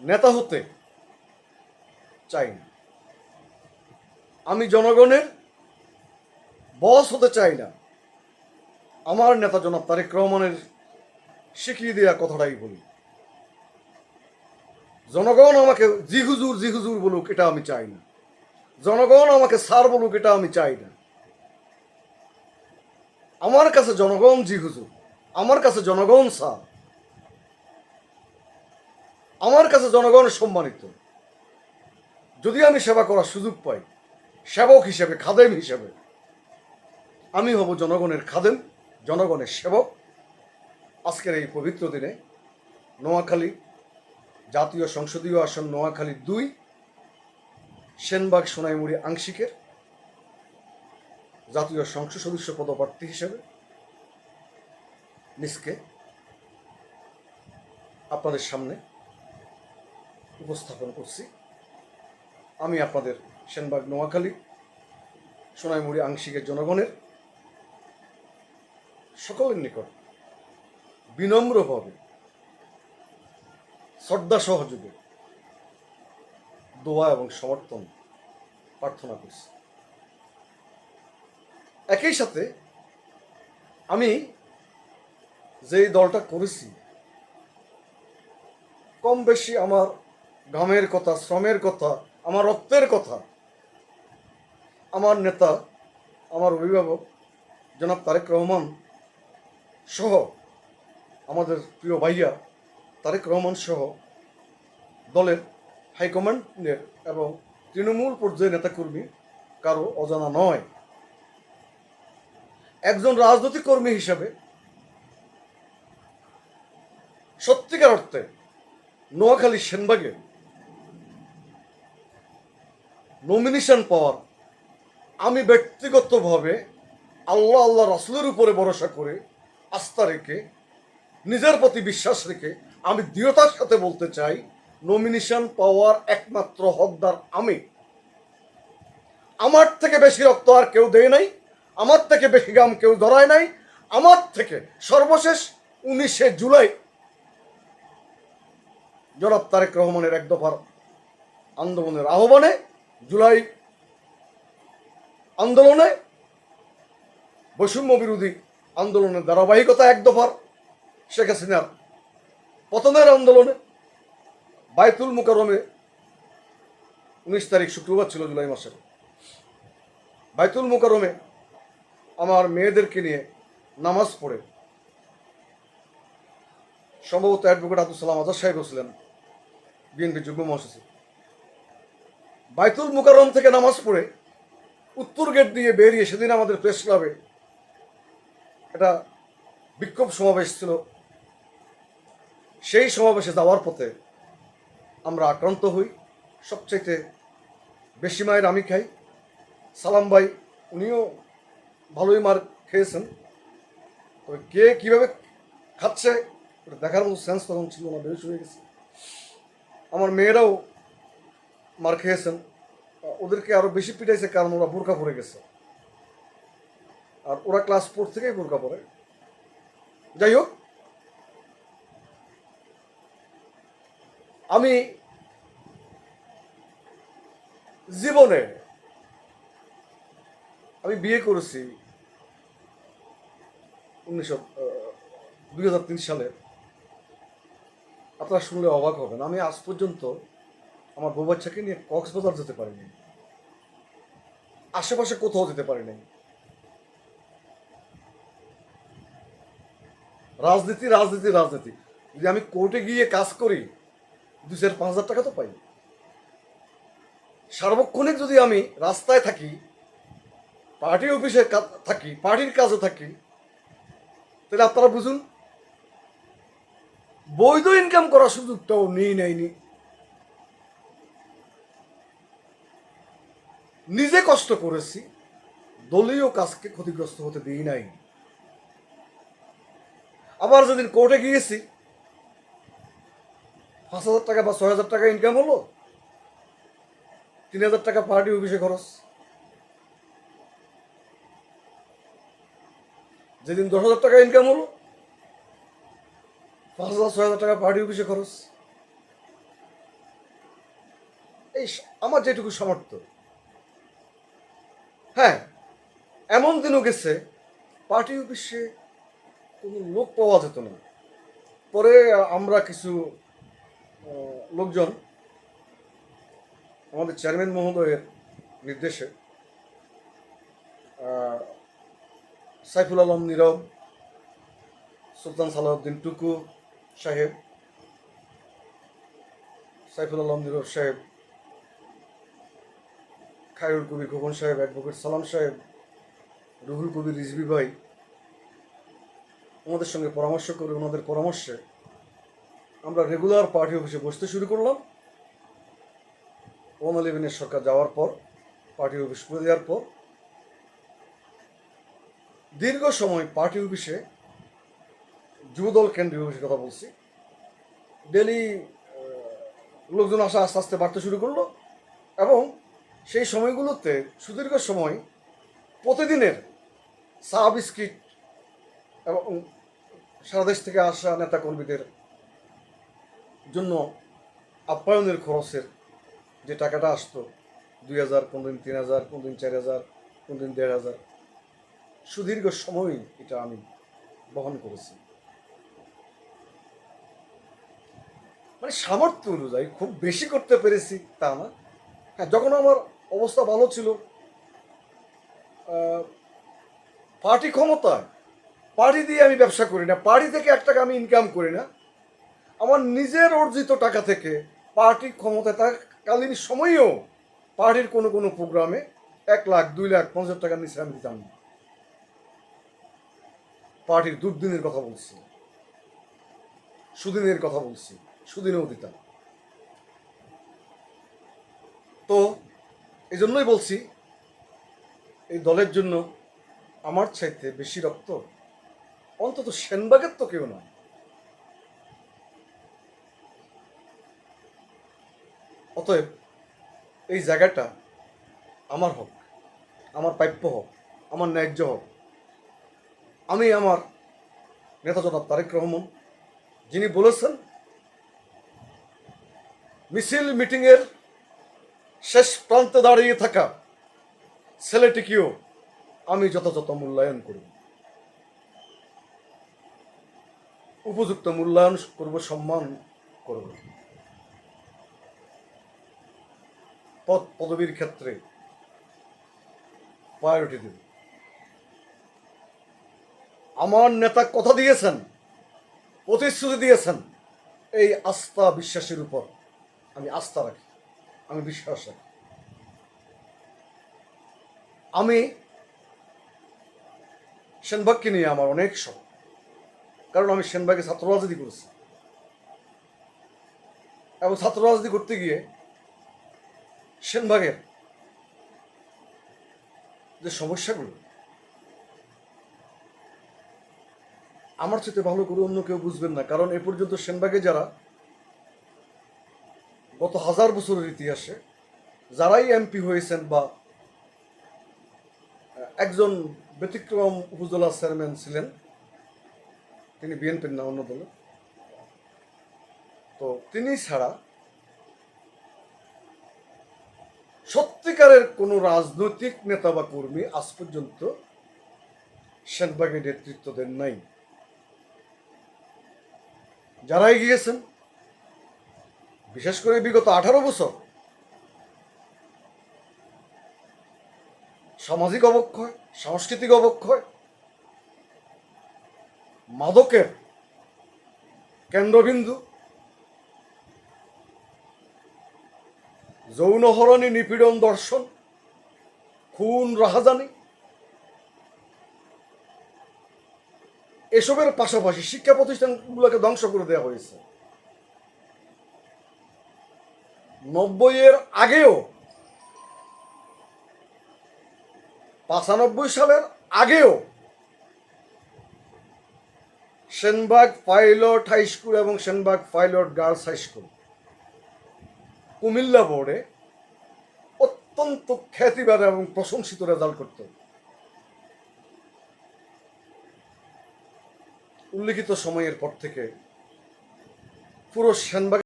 নেতা হতে চাই না আমি জনগণের বস হতে চাই না। আমার নেতা জনাব তারেক রহমানের শিখিয়ে দেওয়া কথাটাই বলি। জনগণ আমাকে জি হুজুর হুজুর বলুক, এটা আমি চাই না। জনগণ আমাকে স্যার বলুক, এটা আমি চাই না। আমার কাছে জনগণ জি হুজুর, আমার কাছে জনগণ স্যার। আমার কাছে জনগণ সম্মানিত। যদি আমি সেবা করার সুযোগ পাই, সেবক হিসেবে, খাদেম হিসেবে, আমি হব জনগণের খাদেম, জনগণের সেবক। আজকের এই পবিত্র দিনে নোয়াখালী জাতীয় সংসদীয় আসন নোয়াখালী দুই, সেনবাগ সোনাইমুড়ি আংশিকের জাতীয় সংসদ সদস্য পদপ্রার্থী হিসেবে নিজকে আপনাদের সামনে উপস্থাপন করছি। আমি আপনাদের সেনবাগ নোয়াখালী, সোনাইমুড়ি আংশিকের জনগণের সকলের নিকট বিনম্রভাবে শ্রদ্ধা সহযোগে দোয়া এবং সমর্থন প্রার্থনা করছি। একই সাথে আমি যেই দলটা করেছি, কম বেশি আমার ঘামের কথা, শ্রমের কথা, আমার রক্তের কথা। আমার নেতা, আমার অভিভাবক, জনাব তারেক রহমান সহ আমাদের প্রিয় ভাইয়া তারেক রহমান সহ দলের হাইকমান্ডের এবং তৃণমূল পর্যায়ের নেতাকর্মী কারও অজানা নয়। একজন রাজনৈতিক কর্মী হিসাবে সত্যিকার অর্থে নোয়াখালী সেনবাগে নমিনেশন পাওয়ার আমি ব্যক্তিগতভাবে আল্লাহ আল্লাহ রাসুলের উপরে ভরসা করে আস্থা রেখে, নিজের প্রতি বিশ্বাস রেখে আমি দৃঢ়তার সাথে বলতে চাই নমিনেশন পাওয়ার একমাত্র হকদার আমি। আমার থেকে বেশি রক্ত আর কেউ দেয় নাই, আমার থেকে বেশি গাম কেউ ধরায় নাই, আমার থেকে সর্বশেষ উনিশে জুলাই। জনাব তারেক রহমানের এক দফার আন্দোলনের আহ্বানে জুলাই আন্দোলনে বৈষম্য বিরোধী আন্দোলনের ধারাবাহিকতা এক দফার শেখ হাসিনার পতনের আন্দোলনে বায়তুল মুকারমে উনিশ তারিখ শুক্রবার ছিল জুলাই মাসের বাইতুল মুকারমে আমার মেয়েদেরকে নিয়ে নামাজ পড়ে সম্ভবত অ্যাডভোকেট আব্দুল সালাম আজাদ সাহেব ছিলেন বিএনপি যুগ্ম মহাসচিব। বাইতুল মুকাররম থেকে নামাজ পড়ে উত্তর গেট দিয়ে বেরিয়ে সেদিন আমাদের প্রেস ক্লাবে একটা বিক্ষোভ সমাবেশ ছিল। সেই সমাবেশে যাওয়ার পথে আমরা আক্রান্ত হই। সবচাইতে বেশি মায়ের আমি খাই। সালাম ভাই, উনিও ভালোই মার খেয়েছেন। তবে কে কীভাবে খাচ্ছে দেখার মতো সেন্স তখন ছিল না বেশ হয়ে গেছে। আমার মেয়েরাও মার খেয়েছেন ওদেরকে আরও বেশি পিটাইছে কারণ ওরা বোরকা পরে গেছে। আর ওরা ক্লাস ফোর থেকেই বোরকা পরে। যাই হোক, আমি জীবনে আমি বিয়ে করেছি উনিশশো দুই সালে। আপনারা শুনলে অবাক হবেন। আমি আজ পর্যন্ত আমার বউ বাচ্চাকে নিয়ে কক্সবাজার যেতে পারিনি। আশেপাশে কোথাও যেতে পারিনি। রাজনীতি রাজনীতি রাজনীতি। যদি আমি কোর্টে গিয়ে কাজ করি, দু চার পাঁচ হাজার টাকা তো পাই। সার্বক্ষণিক যদি আমি রাস্তায় থাকি পার্টি অফিসে থাকি, পার্টির কাজে থাকি, তাহলে আপনারা বুঝুন, বৈধ ইনকাম করার সুযোগটাও নেই নেয়নি নিজে কষ্ট করেছি, দলীয় কাজকে ক্ষতিগ্রস্ত হতে দিই নাই। আবার যেদিন কোর্টে গিয়েছি, পাঁচ হাজার টাকা বা ছয় হাজার টাকা ইনকাম হলো, তিন হাজার টাকা পার্টি অফিসে খরচ। যেদিন দশ হাজার টাকা ইনকাম হলো, পাঁচ হাজার, ছয় হাজার টাকা পার্টি অফিসে খরচ। এই আমার যেটুকু সামর্থ্য। হ্যাঁ এমন দিনও গেছে, পার্টি অফিসে কোনো লোক পাওয়া যেত না। পরে আমরা কিছু লোকজন আমাদের চেয়ারম্যান মহোদয়ের নির্দেশে সাইফুল আলম নীরব, সুলতান সালাউদ্দিন টুকু সাহেব, সাইফুল আলম নীরব সাহেব খায়রুল কবির খোকন সাহেব অ্যাডভোকেট সালাম সাহেব, রুহুল কবির রিজবি ভাই, ওনাদের সঙ্গে পরামর্শ করে, ওনাদের পরামর্শে আমরা রেগুলার পার্টি অফিসে বসতে শুরু করলাম। ওয়ান ইলেভেনের সরকার যাওয়ার পর পার্টি অফিস খুলে দেওয়ার পর, দীর্ঘ সময় পার্টি অফিসে যুবদল কেন্দ্রীয় অফিসের কথা বলছি। ডেলি লোকজন আসা আস্তে আস্তে বাড়তে শুরু করল এবং সেই সময়গুলোতে সুদীর্ঘ সময় প্রতিদিনের চা বিস্কিট এবং সারা দেশ থেকে আসা নেতাকর্মীদের জন্য আপ্যায়নের খরচের যে টাকাটা আসতো, দুই হাজার কোনদিন তিন হাজার কোনদিন চার হাজার কোনদিন দেড় হাজার, সুদীর্ঘ সময় এটা আমি বহন করেছি। মানে সামর্থ্য অনুযায়ী খুব বেশি করতে পেরেছি তা না। হ্যাঁ যখন আমার অবস্থা ভালো ছিল। পার্টি ক্ষমতায়। পার্টি দিয়ে আমি ব্যবসা করি না। পার্টি থেকে এক টাকা আমি ইনকাম করি না। আমার নিজের অর্জিত টাকা থেকে পার্টি ক্ষমতা থাকাকালীন সময়েও পার্টির কোনো কোনো প্রোগ্রামে এক লাখ, দুই লাখ, পঞ্চাশ টাকা নিচে আমি দিতাম না। পার্টির দুর্দিনের কথা বলছি। সুদিনের কথা বলছি। সুদিনেও দিতাম। তো এই জন্যই বলছি, এই দলের জন্য আমার চাইতে বেশি রক্ত অন্তত সেনবাগের তো কেউ নয়। অতএব এই জায়গাটা আমার হোক, আমার প্রাপ্য হোক, আমার ন্যায্য হোক। আমি আমার নেতা জনাব তারেক রহমান, যিনি বলেছেন, মিছিল মিটিংয়ের শেষ প্রান্তে দাঁড়িয়ে থাকা ছেলেটিকেও আমি যথাযথ মূল্যায়ন করব। উপযুক্ত মূল্যায়ন করব, সম্মান করব। পদ, পদবীর ক্ষেত্রে প্রায়োরিটি দেব। আমার নেতা কথা দিয়েছেন, প্রতিশ্রুতি দিয়েছেন, এই আস্থা বিশ্বাসের উপর আমি আস্থা রাখি। আমি বিশ্বাস রাখি। আমি সেনবাগকে নিয়ে আমার অনেক শখ। কারণ আমি সেনবাগে ছাত্র রাজনীতি করেছি। এবং ছাত্র রাজনীতি করতে গিয়ে সেনবাগের যে সমস্যাগুলো, আমার চেয়ে ভালো করে অন্য কেউ বুঝবেন না। কারণ এ পর্যন্ত সেনবাগে যারা গত হাজার বছরের ইতিহাসে যারাই এমপি হয়েছেন বা একজন ব্যতিক্রম উপজেলা চেয়ারম্যান ছিলেন, তিনি বিএনপির না, অন্য দলে তো তিনি ছাড়া সত্যিকারের কোনো রাজনৈতিক নেতা বা কর্মী আজ পর্যন্ত সেনবাগে নেতৃত্ব দেন নাই। যারা এগিয়েছেন বিশেষ করে বিগত আঠারো বছর। সামাজিক অবক্ষয়, সাংস্কৃতিক অবক্ষয়, মাদকের কেন্দ্রবিন্দু যৌনহরণী নিপীড়ন দর্শন, খুন রাহাজানি, এসবের পাশাপাশি শিক্ষা প্রতিষ্ঠানগুলোকে ধ্বংস করে দেওয়া হয়েছে। নব্বইয়ের আগেও, পাঁচানব্বই সালের আগেও সেনবাগ পাইলট হাই স্কুল এবং Senbagh pilot girls high school Comilla বোর্ডে অত্যন্ত খ্যাতিবান এবং প্রশংসিত রেজাল্ট করত। উল্লিখিত সময়ের পর থেকে পুরো সেনবাগ